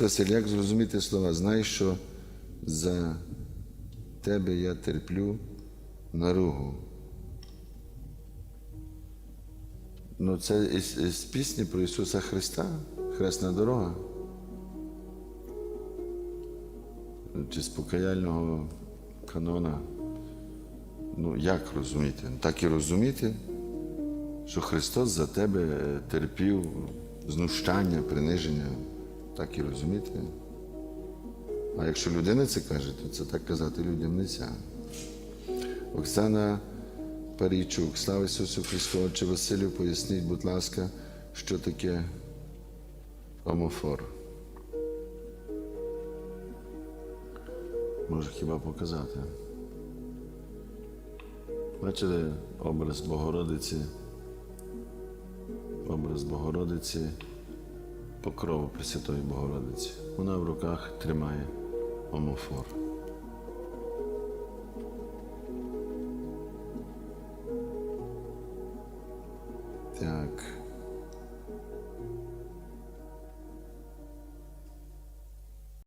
Василь, як зрозуміти слова? Знай, що за тебе я терплю наругу. Ну, це із, із пісні про Ісуса Христа, Хресна дорога. Чи з покаяльного канона. Ну, як розуміти? Так і розуміти, що Христос за тебе терпів знущання, приниження. Так і розуміти. А якщо людина це каже, то це так казати людям не можна. Оксана Парійчук, слава Ісусу Христу, Отче Василю, поясніть, будь ласка, що таке омофор. Може хіба показати? Бачили образ Богородиці, образ Богородиці, покрову Пресвятої Богородиці. Вона в руках тримає омофор. Так.